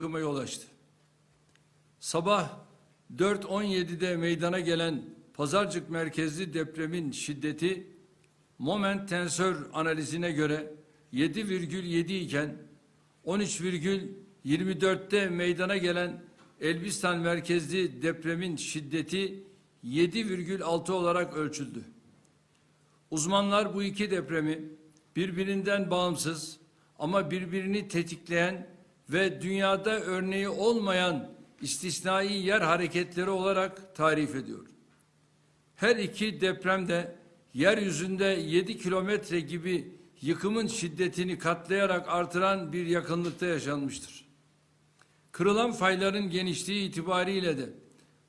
yıkıma yol açtı. Sabah 4.17'de meydana gelen Pazarcık merkezli depremin şiddeti moment tensör analizine göre 7,7 iken 13,24'te meydana gelen Elbistan merkezli depremin şiddeti 7,6 olarak ölçüldü. Uzmanlar bu iki depremi birbirinden bağımsız ama birbirini tetikleyen ve dünyada örneği olmayan istisnai yer hareketleri olarak tarif ediyor. Her iki depremde yeryüzünde 7 kilometre gibi yıkımın şiddetini katlayarak artıran bir yakınlıkta yaşanmıştır. Kırılan fayların genişliği itibariyle de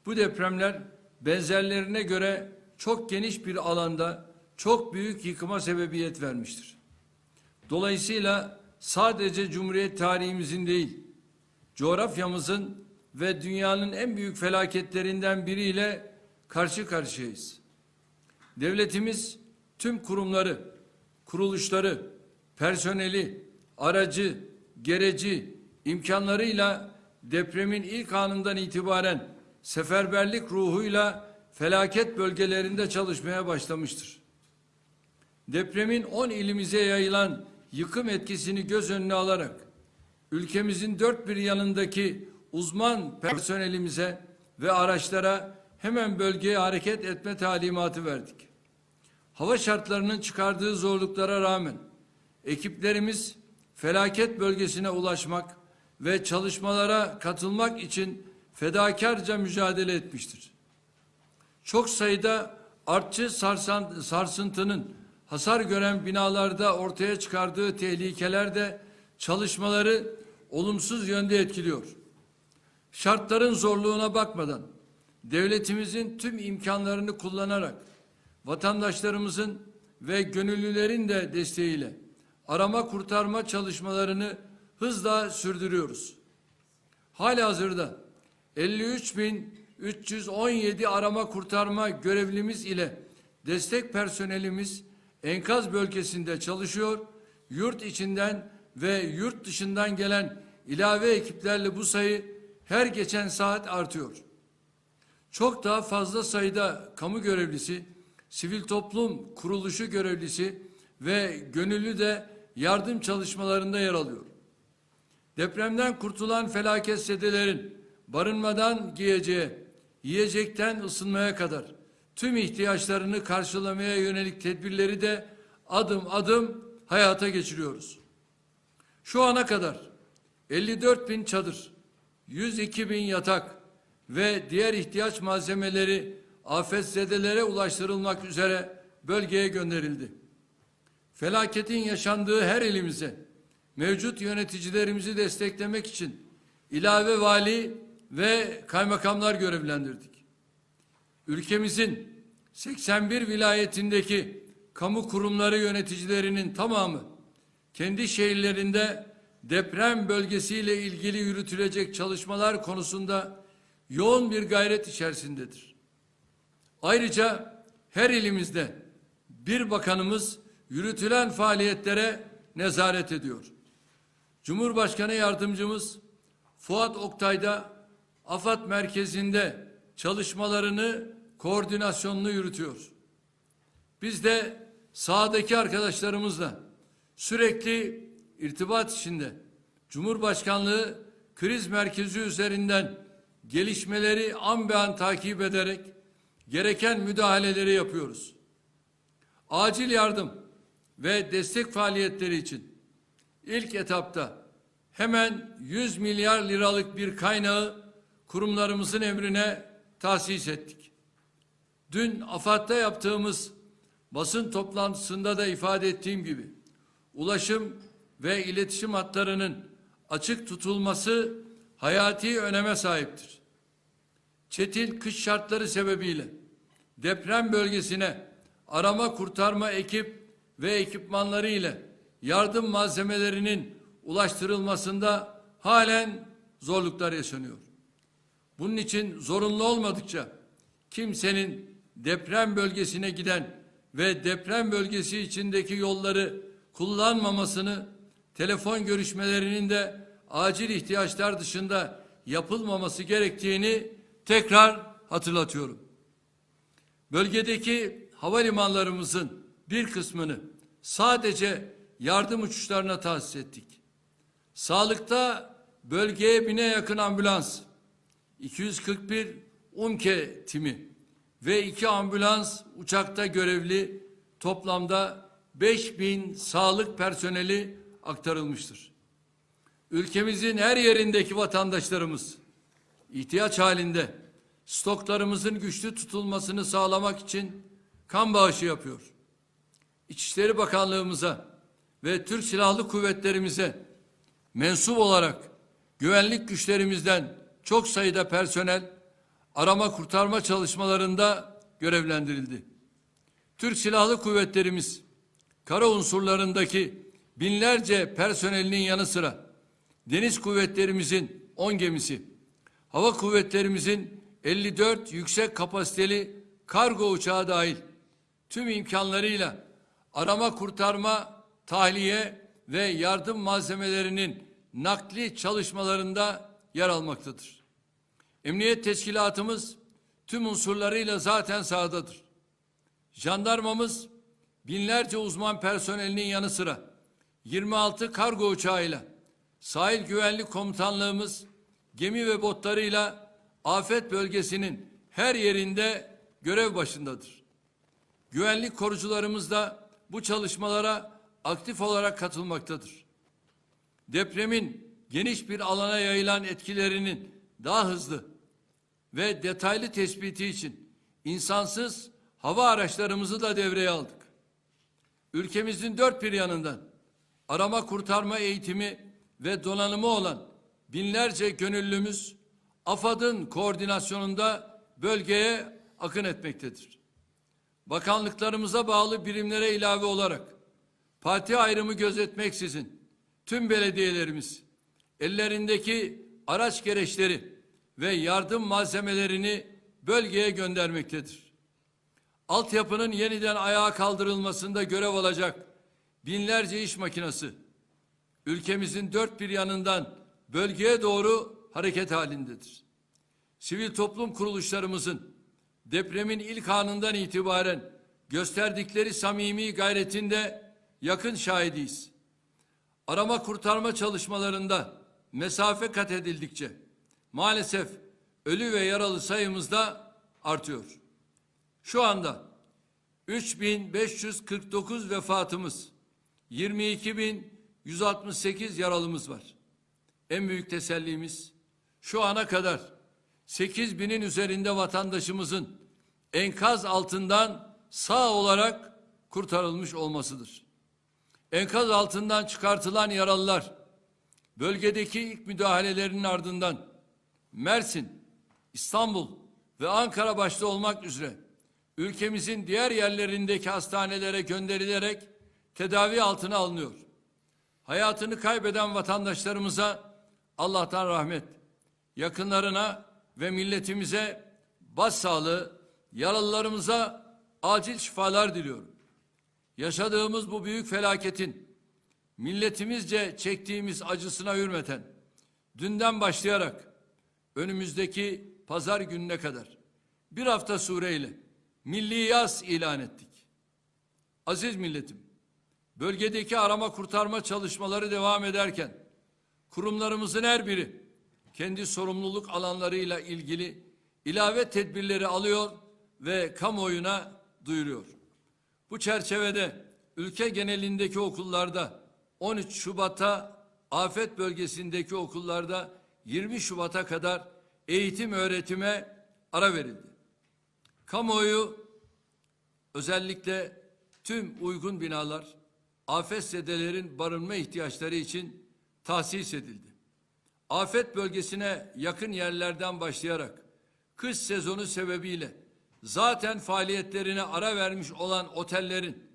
bu depremler benzerlerine göre çok geniş bir alanda çok büyük yıkıma sebebiyet vermiştir. Dolayısıyla sadece Cumhuriyet tarihimizin değil, coğrafyamızın ve dünyanın en büyük felaketlerinden biriyle karşı karşıyayız. Devletimiz tüm kurumları, kuruluşları, personeli, aracı, gereci, imkanlarıyla depremin ilk anından itibaren seferberlik ruhuyla felaket bölgelerinde çalışmaya başlamıştır. Depremin 10 ilimize yayılan yıkım etkisini göz önüne alarak ülkemizin dört bir yanındaki uzman personelimize ve araçlara hemen bölgeye hareket etme talimatı verdik. Hava şartlarının çıkardığı zorluklara rağmen ekiplerimiz felaket bölgesine ulaşmak ve çalışmalara katılmak için fedakarca mücadele etmiştir. Çok sayıda artçı sarsan, sarsıntının hasar gören binalarda ortaya çıkardığı tehlikeler de çalışmaları olumsuz yönde etkiliyor. Şartların zorluğuna bakmadan devletimizin tüm imkanlarını kullanarak vatandaşlarımızın ve gönüllülerin de desteğiyle arama kurtarma çalışmalarını hızla sürdürüyoruz. Halihazırda 53.317 arama kurtarma görevlimiz ile destek personelimiz enkaz bölgesinde çalışıyor. Yurt içinden ve yurt dışından gelen ilave ekiplerle bu sayı her geçen saat artıyor. Çok daha fazla sayıda kamu görevlisi, sivil toplum kuruluşu görevlisi ve gönüllü de yardım çalışmalarında yer alıyor. Depremden kurtulan felaketsedilerin barınmadan giyeceği, yiyecekten ısınmaya kadar tüm ihtiyaçlarını karşılamaya yönelik tedbirleri de adım adım hayata geçiriyoruz. Şu ana kadar 54 bin çadır, 102 bin yatak ve diğer ihtiyaç malzemeleri afetzedelere ulaştırılmak üzere bölgeye gönderildi. Felaketin yaşandığı her elimize mevcut yöneticilerimizi desteklemek için ilave vali ve kaymakamlar görevlendirdik. Ülkemizin 81 vilayetindeki kamu kurumları yöneticilerinin tamamı kendi şehirlerinde deprem bölgesiyle ilgili yürütülecek çalışmalar konusunda yoğun bir gayret içerisindedir. Ayrıca her ilimizde bir bakanımız yürütülen faaliyetlere nezaret ediyor. Cumhurbaşkanı yardımcımız Fuat Oktay'da AFAD merkezinde çalışmalarını, koordinasyonunu yürütüyor. Biz de sahadaki arkadaşlarımızla sürekli irtibat içinde Cumhurbaşkanlığı kriz merkezi üzerinden gelişmeleri an be an takip ederek gereken müdahaleleri yapıyoruz. Acil yardım ve destek faaliyetleri için ilk etapta hemen 100 milyar liralık bir kaynağı kurumlarımızın emrine tahsis ettik. Dün AFAD'da yaptığımız basın toplantısında da ifade ettiğim gibi ulaşım ve iletişim hatlarının açık tutulması hayati öneme sahiptir. Çetin kış şartları sebebiyle deprem bölgesine arama kurtarma ekip ve ekipmanları ile yardım malzemelerinin ulaştırılmasında halen zorluklar yaşanıyor. Bunun için zorunlu olmadıkça kimsenin deprem bölgesine giden ve deprem bölgesi içindeki yolları kullanmamasını, telefon görüşmelerinin de acil ihtiyaçlar dışında yapılmaması gerektiğini tekrar hatırlatıyorum. Bölgedeki havalimanlarımızın bir kısmını sadece yardım uçuşlarına tahsis ettik. Sağlıkta bölgeye bine yakın ambulans, 241 UMKE timi ve iki ambulans uçakta görevli toplamda 5000 sağlık personeli aktarılmıştır. Ülkemizin her yerindeki vatandaşlarımız ihtiyaç halinde stoklarımızın güçlü tutulmasını sağlamak için kan bağışı yapıyor. İçişleri Bakanlığımıza ve Türk Silahlı Kuvvetlerimize mensup olarak güvenlik güçlerimizden çok sayıda personel arama kurtarma çalışmalarında görevlendirildi. Türk Silahlı Kuvvetlerimiz kara unsurlarındaki binlerce personelinin yanı sıra deniz kuvvetlerimizin 10 gemisi, hava kuvvetlerimizin 54 yüksek kapasiteli kargo uçağı dahil tüm imkanlarıyla arama kurtarma, tahliye ve yardım malzemelerinin nakli çalışmalarında yer almaktadır. Emniyet teşkilatımız tüm unsurlarıyla zaten sahadadır. Jandarmamız binlerce uzman personelinin yanı sıra 26 kargo uçağıyla sahil güvenlik komutanlığımız gemi ve botlarıyla afet bölgesinin her yerinde görev başındadır. Güvenlik korucularımız da bu çalışmalara aktif olarak katılmaktadır. Depremin geniş bir alana yayılan etkilerinin daha hızlı ve detaylı tespiti için insansız hava araçlarımızı da devreye aldık. Ülkemizin dört bir yanından arama kurtarma eğitimi ve donanımı olan binlerce gönüllümüz AFAD'ın koordinasyonunda bölgeye akın etmektedir. Bakanlıklarımıza bağlı birimlere ilave olarak parti ayrımı gözetmeksizin tüm belediyelerimiz ellerindeki araç gereçleri ve yardım malzemelerini bölgeye göndermektedir. Altyapının yeniden ayağa kaldırılmasında görev alacak binlerce iş makinesi ülkemizin dört bir yanından bölgeye doğru hareket halindedir. Sivil toplum kuruluşlarımızın depremin ilk anından itibaren gösterdikleri samimi gayretinde yakın şahidiyiz. Arama kurtarma çalışmalarında mesafe kat edildikçe maalesef ölü ve yaralı sayımız da artıyor. Şu anda 3549 vefatımız, 22.168 yaralımız var. En büyük tesellimiz şu ana kadar 8 binin üzerinde vatandaşımızın enkaz altından sağ olarak kurtarılmış olmasıdır. Enkaz altından çıkartılan yaralılar bölgedeki ilk müdahalelerinin ardından Mersin, İstanbul ve Ankara başta olmak üzere ülkemizin diğer yerlerindeki hastanelere gönderilerek tedavi altına alınıyor. Hayatını kaybeden vatandaşlarımıza Allah'tan rahmet, yakınlarına ve milletimize başsağlığı, yaralılarımıza acil şifalar diliyorum. Yaşadığımız bu büyük felaketin milletimizce çektiğimiz acısına hürmeten dünden başlayarak önümüzdeki pazar gününe kadar bir hafta sureyle milli yaz ilan ettik. Aziz milletim, bölgedeki arama kurtarma çalışmaları devam ederken kurumlarımızın her biri kendi sorumluluk alanlarıyla ilgili ilave tedbirleri alıyor ve kamuoyuna duyuruyor. Bu çerçevede ülke genelindeki okullarda 13 Şubat'a afet bölgesindeki okullarda 20 Şubat'a kadar eğitim öğretime ara verildi. Kamuoyu özellikle tüm uygun binalar afetzedelerin barınma ihtiyaçları için tahsis edildi. Afet bölgesine yakın yerlerden başlayarak kış sezonu sebebiyle zaten faaliyetlerine ara vermiş olan otellerin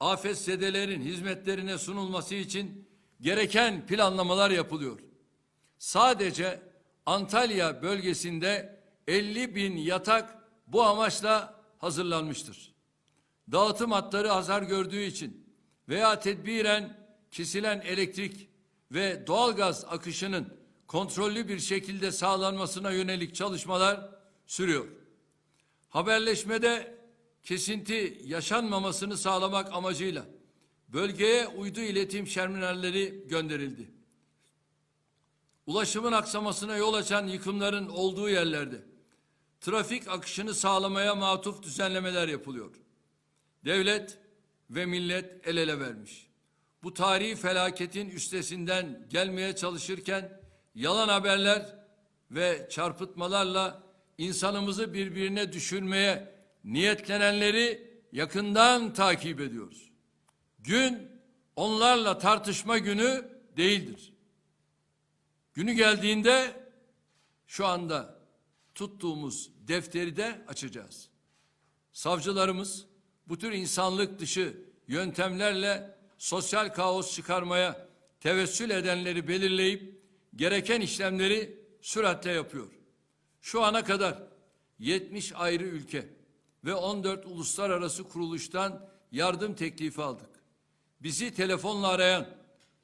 afetzedelerin hizmetlerine sunulması için gereken planlamalar yapılıyor. Sadece Antalya bölgesinde 50 bin yatak bu amaçla hazırlanmıştır. Dağıtım hatları hasar gördüğü için veya tedbiren kesilen elektrik ve doğalgaz akışının kontrollü bir şekilde sağlanmasına yönelik çalışmalar sürüyor. Haberleşmede kesinti yaşanmamasını sağlamak amacıyla bölgeye uydu iletim terminalleri gönderildi. Ulaşımın aksamasına yol açan yıkımların olduğu yerlerde trafik akışını sağlamaya matuf düzenlemeler yapılıyor. Devlet ve millet el ele vermiş. Bu tarihi felaketin üstesinden gelmeye çalışırken yalan haberler ve çarpıtmalarla insanımızı birbirine düşürmeye niyetlenenleri yakından takip ediyoruz. Gün onlarla tartışma günü değildir. Günü geldiğinde şu anda tuttuğumuz defteri de açacağız. Savcılarımız bu tür insanlık dışı yöntemlerle sosyal kaos çıkarmaya tevessül edenleri belirleyip gereken işlemleri süratle yapıyor. Şu ana kadar 70 ayrı ülke ve 14 uluslararası kuruluştan yardım teklifi aldık. Bizi telefonla arayan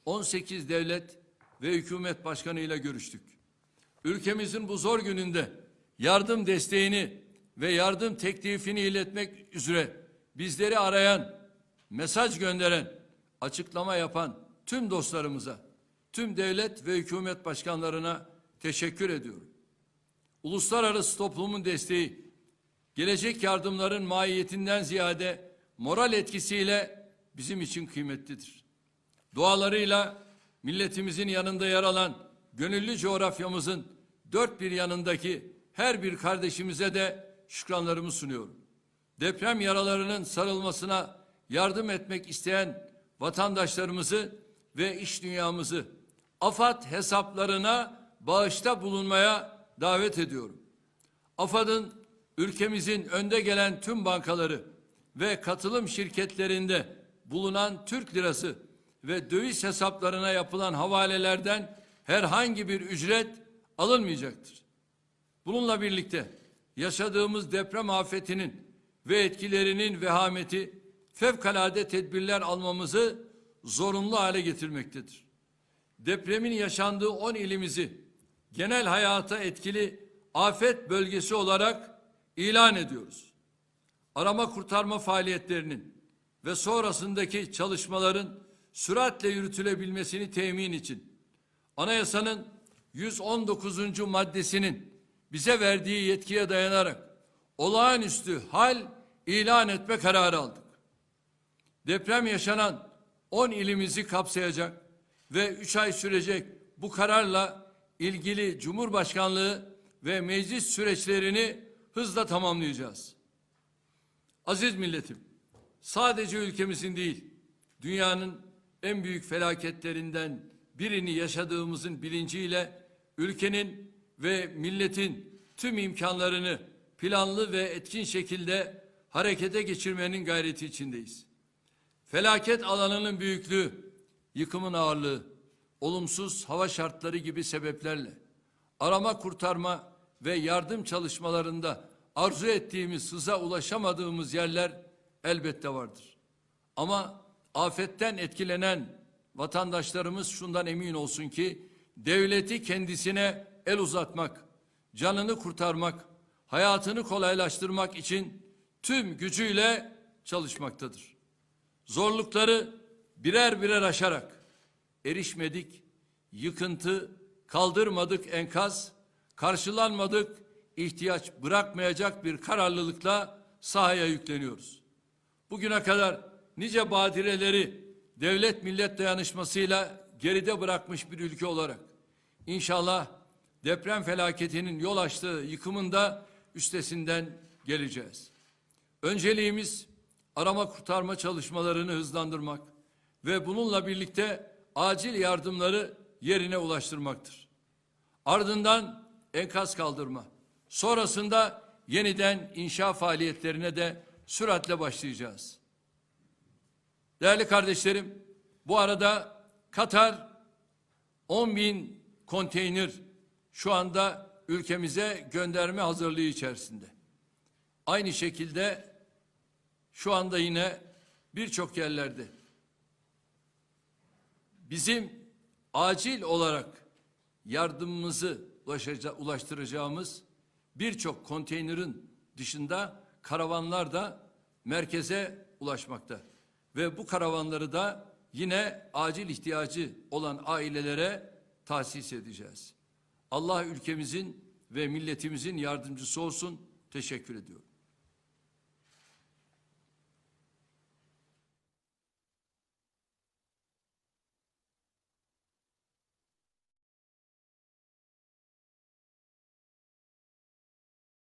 18 devlet ve hükümet başkanıyla görüştük. Ülkemizin bu zor gününde yardım desteğini ve yardım teklifini iletmek üzere bizleri arayan, mesaj gönderen, açıklama yapan tüm dostlarımıza, tüm devlet ve hükümet başkanlarına teşekkür ediyorum. Uluslararası toplumun desteği, gelecek yardımların mahiyetinden ziyade moral etkisiyle bizim için kıymetlidir. Dualarıyla milletimizin yanında yer alan gönüllü coğrafyamızın dört bir yanındaki her bir kardeşimize de şükranlarımı sunuyorum. Deprem yaralarının sarılmasına yardım etmek isteyen vatandaşlarımızı ve iş dünyamızı AFAD hesaplarına bağışta bulunmaya davet ediyorum. AFAD'ın ülkemizin önde gelen tüm bankaları ve katılım şirketlerinde bulunan Türk lirası ve döviz hesaplarına yapılan havalelerden herhangi bir ücret alınmayacaktır. Bununla birlikte yaşadığımız deprem afetinin ve etkilerinin vehameti fevkalade tedbirler almamızı zorunlu hale getirmektedir. Depremin yaşandığı 10 ilimizi genel hayata etkili afet bölgesi olarak ilan ediyoruz. Arama kurtarma faaliyetlerinin ve sonrasındaki çalışmaların süratle yürütülebilmesini temin için anayasanın 119. maddesinin bize verdiği yetkiye dayanarak olağanüstü hal ilan etme kararı aldık. Deprem yaşanan 10 ilimizi kapsayacak ve 3 ay sürecek bu kararla ilgili Cumhurbaşkanlığı ve meclis süreçlerini hızla tamamlayacağız. Aziz milletim, sadece ülkemizin değil, dünyanın en büyük felaketlerinden birini yaşadığımızın bilinciyle ülkenin ve milletin tüm imkanlarını planlı ve etkin şekilde harekete geçirmenin gayreti içindeyiz. Felaket alanının büyüklüğü, yıkımın ağırlığı, olumsuz hava şartları gibi sebeplerle arama kurtarma ve yardım çalışmalarında arzu ettiğimiz hıza ulaşamadığımız yerler elbette vardır. Ama afetten etkilenen vatandaşlarımız şundan emin olsun ki devleti kendisine el uzatmak, canını kurtarmak, hayatını kolaylaştırmak için tüm gücüyle çalışmaktadır. Zorlukları birer birer aşarak erişmedik, yıkıntı, kaldırmadık enkaz, karşılanmadık ihtiyaç bırakmayacak bir kararlılıkla sahaya yükleniyoruz. Bugüne kadar nice badireleri devlet millet dayanışmasıyla geride bırakmış bir ülke olarak inşallah deprem felaketinin yol açtığı yıkımında üstesinden geleceğiz. Önceliğimiz arama kurtarma çalışmalarını hızlandırmak ve bununla birlikte acil yardımları yerine ulaştırmaktır. Ardından enkaz kaldırma, sonrasında yeniden inşa faaliyetlerine de süratle başlayacağız. Değerli kardeşlerim, bu arada Katar 10 bin konteyner şu anda ülkemize gönderme hazırlığı içerisinde. Aynı şekilde şu anda yine birçok yerlerde bizim acil olarak yardımımızı ulaştıracağımız birçok konteynerin dışında karavanlar da merkeze ulaşmakta. Ve bu karavanları da yine acil ihtiyacı olan ailelere tahsis edeceğiz. Allah ülkemizin ve milletimizin yardımcısı olsun. Teşekkür ediyorum.